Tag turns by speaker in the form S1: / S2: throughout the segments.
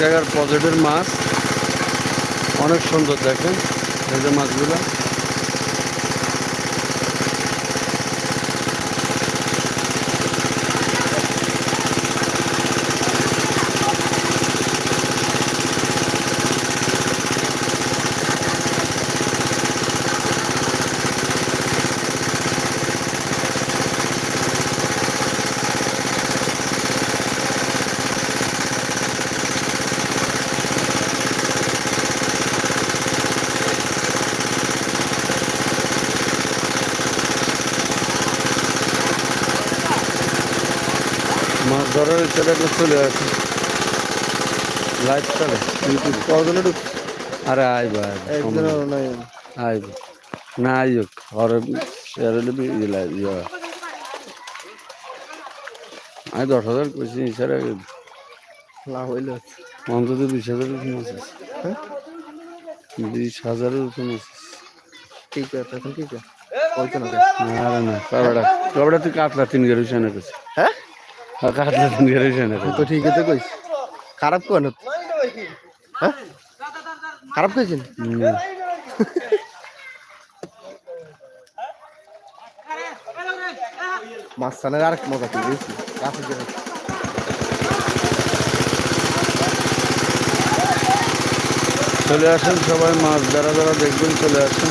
S1: জায়গার পজেটের মাছ অনেক সুন্দর দেখেন এই যে মাছগুলো। মাছ ধরার ছেলেটা চলে আসে। লাইভ চলে। ইউটিউব
S2: কজনে ঢুক
S1: আরে আইব আইব না। আইব। আর শেয়ার হলে ইয়ে আমি দশ হাজার কইছি স্যার
S2: না হইলে
S1: অন্তত বিশ হাজারের উপর মাছ আছে।
S2: হ্যাঁ?
S1: বিশ হাজারের উপর মাছ আছে।
S2: ঠিক আছে এখন ঠিক আছে। না
S1: না কবড়া তুই কাতলা তিন সেনে
S2: হ্যাঁ? তো ঠিক আছে কইস। খারাপ কোন? হ্যাঁ? খারাপ কইছেন? মাঝখানের আর মজা কি বুঝছি
S1: চলে আসেন সবাই মাছ যারা যারা দেখবেন চলে আসেন।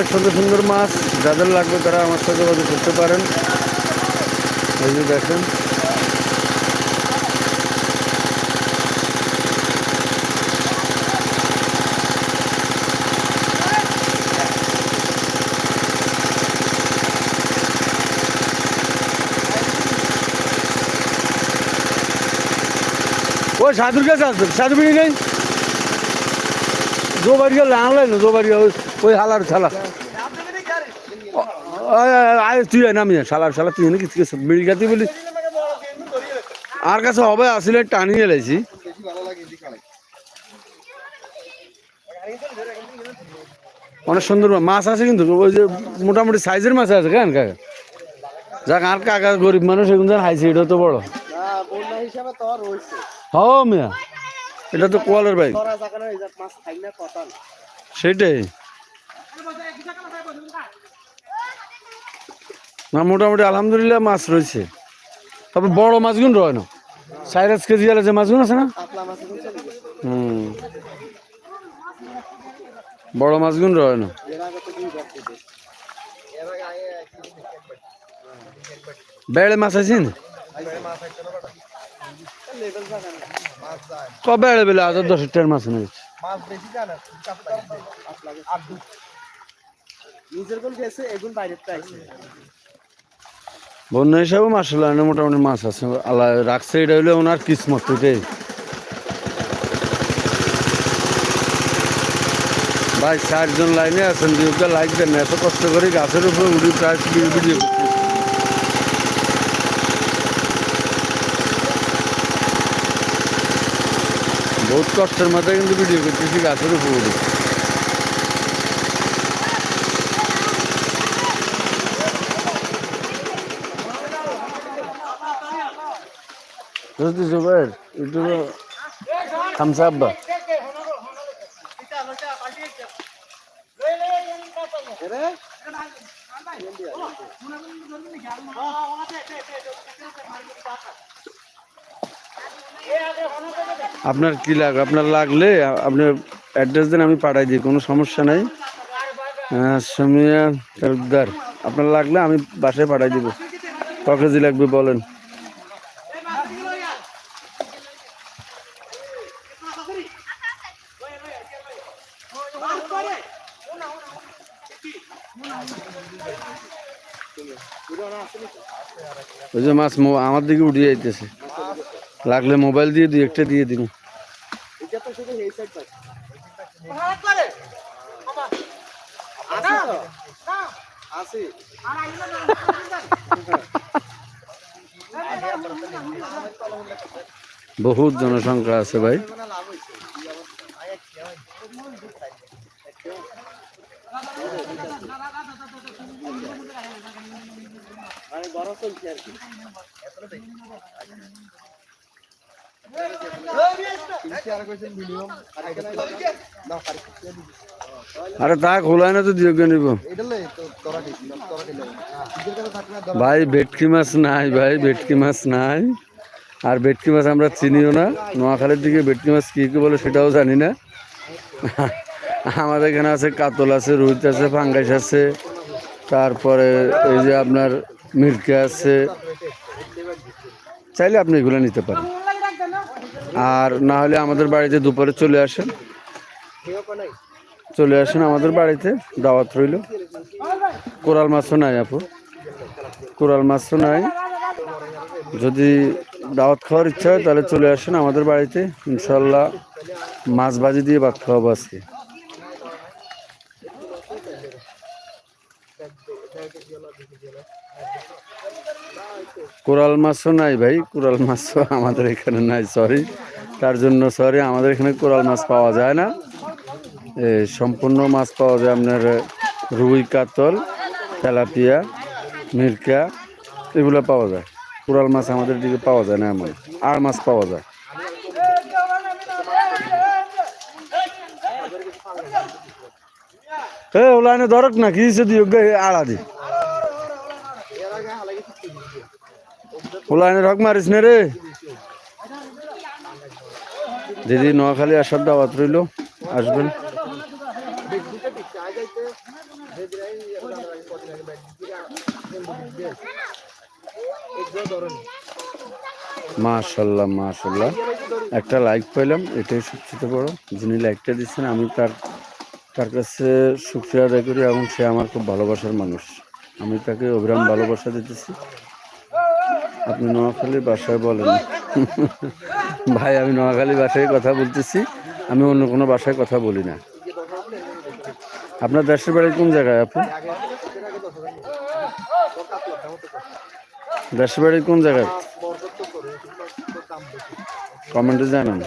S1: অনেক সুন্দর সুন্দর মাছ যাদের লাগবে তারা আমার সাথে যোগাযোগ করতে পারেন। এই যে দেখেন। ও, সাধুর কাছে আসবে সাধু বিড়ি নেই? না দো বাড়িয়া ওই হালার ছালা আয় তুই নামি শালার শালা তুই নাকি বিড়ি খাতি বলি। আর কাছে হবে আসলে টানিয়ে এলাইছি। অনেক সুন্দর মাছ আছে কিন্তু ওই যে মোটামুটি সাইজের মাছ আছে কেন কাকা? যাক আর কাকা গরিব মানুষ এগুলো যেন হাইছে এটা তো বড়।
S2: আর
S1: হ মিয়া। এটা তো কোয়ালের বাইক সেটাই। না, মোটামুটি আলহামদুলিল্লাহ মাছ রয়েছে। তবে বড় মাছগুলো রয় না। সাইরাস কেজি আলা যে মাছগুলো আছে না? হুম। বড় মাছগুলো রয় না। বেড়ে মাছ আছে কবে বেড়ে বেলে আজ দশ টার মাছ
S2: দু নিজের
S1: বন্যা হিসাবে মাসাল্লাহ মোটামুটি মাছ আছে। আল্লাহ রাখছে, এটা হলে ওনার কিসমত এটাই ভাই, চারজন লাইনে আছেন দুটা লাইক দেন এত কষ্ট করে গাছের উপরে উড়ি প্রায় বহুত কষ্টের মাথায় কিন্তু ভিডিও করতেছি, গাছের উপর উড়ি। বুঝতে জুবের একটু আপনার কি লাগ আপনার লাগলে আপনি অ্যাড্রেস দেন, আমি পাঠাই দিই, কোনো সমস্যা নাই। সুমিয়া তালুকদার, আপনার লাগলে আমি বাসায় পাঠাই দিব। ক কেজি লাগবে বলেন
S2: ভিডিও না আসেনি তো?
S1: ওই যে মাছ আমার দিকে উঠে যাইতেছে। লাগলে মোবাইল দিয়ে দুই একটা দিয়ে দিন বহুত জনসংখ্যা আছে ভাই।
S2: মানে গরম চলছে আর কি
S1: আরে তা খোলায় না তো দিয়ে নিব। ভাই, ভেটকি মাছ নাই, ভাই, ভেটকি মাছ নাই। আর ভেটকি মাছ আমরা চিনিও না। নোয়াখালীর দিকে ভেটকি মাছ কী কী বলে সেটাও জানি না। আমাদের এখানে আছে কাতল আছে, রুইত আছে, ফাঙ্গাস আছে, তারপরে এই যে আপনার মিরকে আছে। চাইলে আপনি এগুলো নিতে পারেন। আর না হলে আমাদের বাড়িতে দুপুরে চলে আসেন। চলে আসেন আমাদের বাড়িতে, দাওয়াত রইল। কোরাল মাছও নাই আপু। কোরাল মাছও নাই। যদি দাওয়াত খাওয়ার ইচ্ছা হয় তাহলে চলে আসেন আমাদের বাড়িতে। ইনশাল্লাহ মাছ ভাজি দিয়ে ভাত খাওয়াবো আজকে। কোরাল মাছও নাই ভাই, কোরাল মাছও আমাদের এখানে নাই সরি তার জন্য সরি আমাদের এখানে কোরাল মাছ পাওয়া যায় না। সম্পূর্ণ মাছ পাওয়া যায় আপনার রুই, কাতল, তেলাপিয়া মিরকা এগুলো পাওয়া যায়। কোরাল মাছ আমাদের দিকে পাওয়া যায় না এমন, আর মাছ পাওয়া যায়। এ ওলাইনে ধরক না, কি যদি আড়া দি। ওলাইনে রক মারিস না রে। দিদি নোয়াখালী আসার দাওয়াত রইল, আসবেন। মাশাল্লাহ মাশাল্লাহ। একটা লাইক পাইলাম, এটাই সবচেয়ে বড়। যিনি লাইকটা দিচ্ছেন, আমি তার তার কাছে সুক্রিয়া আদায় করি, এবং সে আমার খুব ভালোবাসার মানুষ। আমি তাকে অবিরাম ভালোবাসা দিতেছি। আপনি নোয়াখালীর বাসায় বলেন। ভাই, আমি নোয়াখালী ভাষায় কথা বলতেছি, আমি অন্য কোনো ভাষায় কথা বলি না। আপনার দেশের বাড়ি কোন জায়গায় আপু? দেশের বাড়ি কোন জায়গায়? কমেন্টে জানান।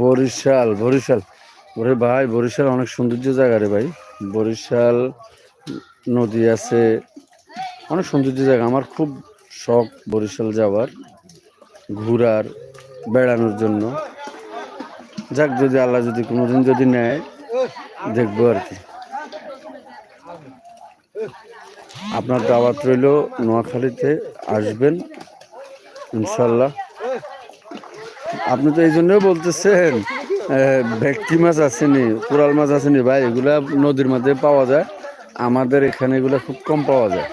S1: বরিশাল বরিশাল। ওরে ভাই, বরিশাল অনেক সৌন্দর্য জায়গা রে ভাই। বরিশাল, নদী আছে, অনেক সৌন্দর্য জায়গা। আমার খুব শখ বরিশাল যাওয়ার, ঘোরার, বেড়ানোর জন্য। যাক, যদি আল্লাহ যদি কোনোদিন যদি নেয়, দেখব আর কি। আপনার দাওয়াত রইল নোয়াখালীতে, আসবেন, ইনশাল্লাহ। আপনি তো এই জন্যই বলতেছেন। ভেটকি মাছ আসেনি কোরাল মাছ আসেনি ভাই, এগুলা নদীর মধ্যে পাওয়া যায়। আমাদের এখানে এগুলো খুব কম পাওয়া যায়।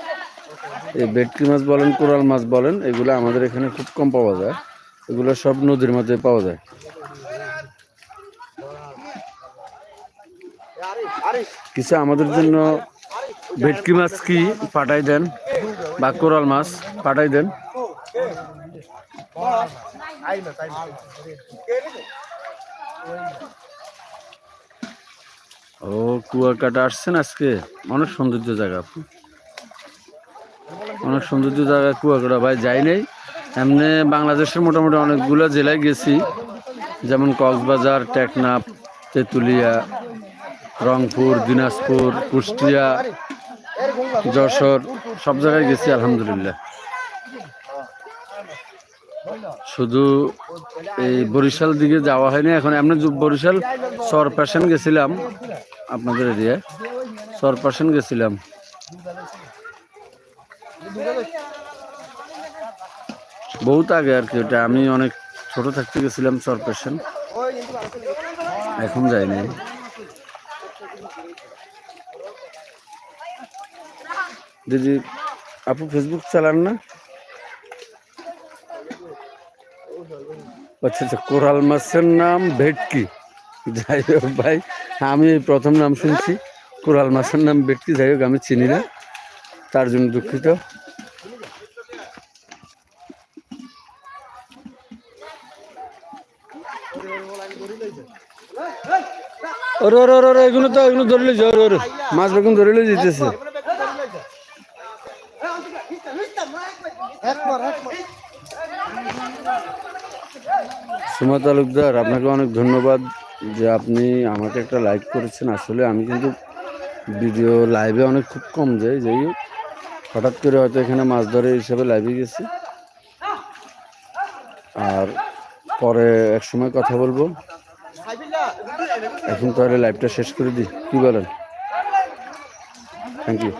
S1: এই ভেটকি মাছ বলেন, কোরাল মাছ বলেন, এগুলো আমাদের এখানে খুব কম পাওয়া যায়। এগুলো সব নদীর মধ্যে পাওয়া যায়। কিছু আমাদের জন্য ভেটকি মাছ কি পাঠাই দেন, বা কোরাল মাছ পাঠাই দেন? ও, কুয়াকাটা আসছেন আজকে? অনেক সৌন্দর্য জায়গা আপু। অনেক সৌন্দর্য জায়গা কুয়াকাটা। ভাই, যাই নাই। এমনি বাংলাদেশের মোটামুটি অনেকগুলো জেলায় গেছি। যেমন কক্সবাজার, টেকনাফ, তেঁতুলিয়া, রংপুর, দিনাজপুর, কুষ্টিয়া, যশোর, সব জায়গায় গেছি, আলহামদুলিল্লাহ। শুধু এই বরিশাল দিকে যাওয়া হয়নি। এখন এমনি বরিশাল সরপাশন গেছিলাম আপনাদের এরিয়ায়। সরপাশন গেছিলাম। বহুত আগে আর কি ওটা। আমি অনেক ছোট থাকতে গেছিলাম সরপাশন এখন যাইনি। দিদি, আপু ফেসবুক চালান না? আচ্ছা আচ্ছা কোরাল মাছের নাম ভেটকি। যাই হোক ভাই, আমি প্রথম নাম শুনছি। কোরাল মাছের নাম ভেটকি, যাই হোক, আমি চিনি না। তার জন্য দুঃখিত। ওরে ওরে ওরে এগুলো তো, এগুলো ধরে লইছে ওরে। মাছ বেগুন ধরে লই যেতেছে। সুমা তালুকদার, আপনাকে অনেক ধন্যবাদ যে আপনি আমাকে একটা লাইক করেছেন। আসলে আমি কিন্তু ভিডিও লাইভে অনেক খুব কম যাই যাই হঠাৎ করে হয়তো এখানে মাছ ধরে হিসাবে লাইভে গেছি। আর পরে এক সময় কথা বলব। এখন তাহলে লাইভটা শেষ করে দিই। কি বলেন? Thank you